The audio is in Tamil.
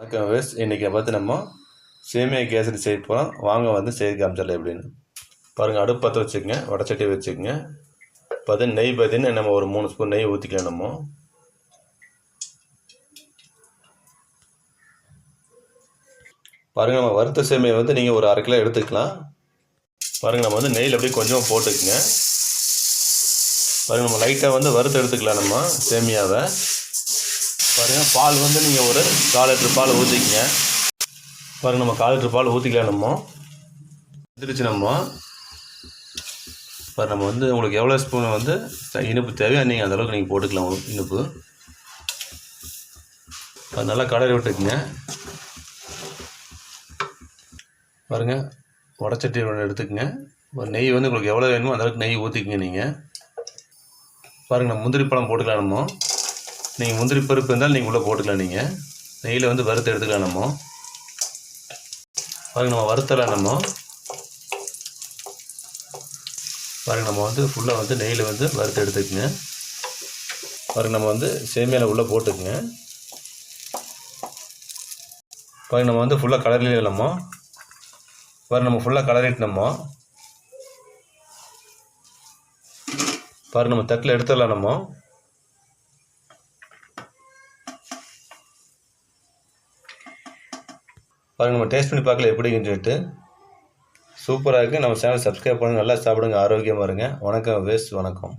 வணக்கம் வேஸ் இன்றைக்கி பார்த்து நம்ம சேமியா கேசரி செய்ய போகிறோம் வாங்க வந்து செய்து காமிச்சிடல எப்படின்னு. பாருங்கள் அடுப்பு பற்ற வச்சுக்கோங்க வடச்சட்டி வச்சுக்கோங்க. பார்த்தீங்கன்னா நெய் பார்த்தீங்கன்னா நம்ம ஒரு மூணு ஸ்பூன் நெய் ஊற்றிக்கலாம் நம்ம. பாருங்கள் நம்ம வறுத்த சேமியை வந்து நீங்கள் ஒரு அரை கிலோ எடுத்துக்கலாம். பாருங்கள் நம்ம வந்து நெய்யில் அப்படியே கொஞ்சமாக போட்டுக்குங்க. பாருங்கள் நம்ம லைட்டாக வந்து வறுத்து எடுத்துக்கலாம் நம்ம சேமியாவை. பாருங்கள் பால் வந்து நீங்கள் ஒரு கால் லிட்டர் பால் ஊற்றிக்கிங்க பாருங்கள் நம்ம கால் லிட்டர் பால் ஊற்றிக்கலாம் நம்ம. எடுத்துருச்சு நம்ம. இப்போ நம்ம வந்து உங்களுக்கு எவ்வளோ ஸ்பூன் வந்து இனிப்பு தேவையோ நீங்கள் அந்தளவுக்கு நீங்கள் போட்டுக்கலாம் உங்களுக்கு இனிப்பு. அது நல்லா கடையில் விட்டுக்குங்க. பாருங்கள் உடச்சட்டி ஒன்று எடுத்துக்கங்க. ஒரு நெய் வந்து உங்களுக்கு எவ்வளோ வேணுமோ அந்த அளவுக்கு நெய் ஊற்றிக்கிங்க நீங்கள் பாருங்கள் நம்ம முந்திரி பழம் போட்டுக்கலாம் நம்ம. நீங்கள் முந்திரி பருப்பு இருந்தாலும் நீங்கள் உள்ளே போட்டுக்கலாம் நீங்கள் நெய்யில் வந்து வறுத்து எடுத்துக்கலாம் நம்ம. பாருங்க நம்ம வறுத்தலாம் நம்ம. பாருங்க நம்ம வந்து ஃபுல்லாக வந்து நெய்யில் வந்து வறுத்து எடுத்துக்கங்க. பாருங்க நம்ம வந்து சேமியாவில் உள்ளே போட்டுக்குங்க. பாருங்க நம்ம வந்து ஃபுல்லாக கலரில் நம்ம. பாருங்க நம்ம ஃபுல்லாக கலரிட்டு பாருங்க நம்ம தட்டில் எடுத்துடலாம் நம்ம. பாருங்கள் நம்ம டேஸ்ட் பண்ணி பார்க்கல எப்படிங்கன்னு சொல்லிட்டு. சூப்பராக இருக்குது நம்ம சேனல் சப்ஸ்கிரைப் பண்ணுங்கள் நல்லா சாப்பிடுங்க. ஆரோக்கியமாக இருங்க. வணக்கம் வேஸ்ட் வணக்கம்.